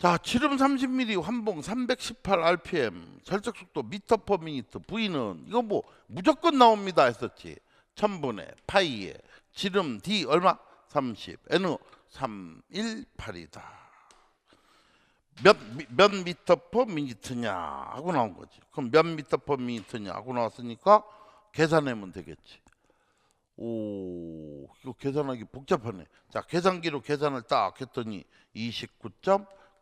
자, 지름 30mm 환봉 318 rpm 설적 속도 미터 퍼 미니트 V는 이거 뭐 무조건 나옵니다 했었지. 1000분의 파이에 지름 D 얼마? 30 N 318이다. 몇, 미- 몇 미터 퍼 미니트냐 하고 나온 거지. 그럼 몇 미터 퍼 미니트냐 하고 나왔으니까 계산하면 되겠지. 오, 이거 계산하기 복잡하네. 자, 계산기로 계산을 딱 했더니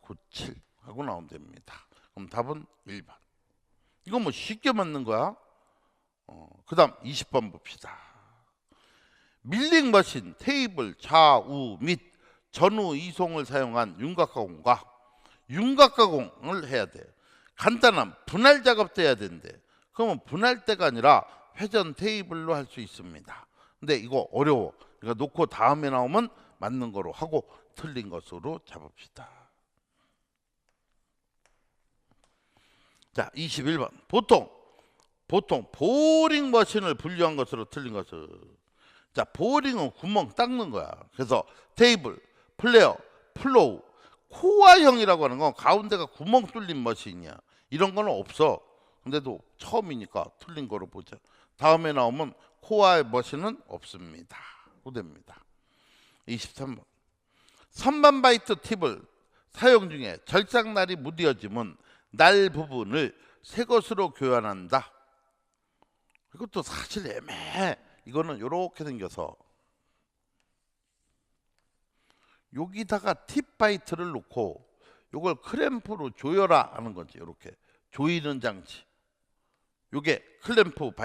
29.97 하고 나오면 됩니다. 그럼 답은 1번. 이거 뭐 쉽게 맞는 거야. 어, 그 다음 20번 봅시다. 밀링 머신, 테이블, 좌우 및 전후 이송을 사용한 윤곽 가공과 윤곽 가공을 해야 돼. 간단한 분할 작업도 해야 된대. 그러면 분할 때가 아니라 회전 테이블로 할 수 있습니다. 근데 이거 어려워. 이거 놓고 다음에 나오면 맞는 거로 하고 틀린 것으로 잡읍시다. 자, 21번. 보통 보통 보링 머신을 분류한 것으로 틀린 것을 자, 보링은 구멍 닦는 거야. 그래서 테이블, 플레어, 플로우, 코어형이라고 하는 건 가운데가 구멍 뚫린 머신이야. 이런 거는 없어. 근데도 처음이니까 틀린 거로 보자. 다음에 나오면 코어의 머신은 없습니다. 후됩니다. 23번. 선반 바이트 팁을 사용 중에 절삭날이 무뎌짐은 날 부분을 새 것으로 교환한다. 이것도 사실 애매해. 이거는 이렇게 생겨서 여기다가 팁 바이트를 놓고 이걸 크램프로 조여라 하는 거지. 이렇게 조이는 장치. 요게 클램프 바이트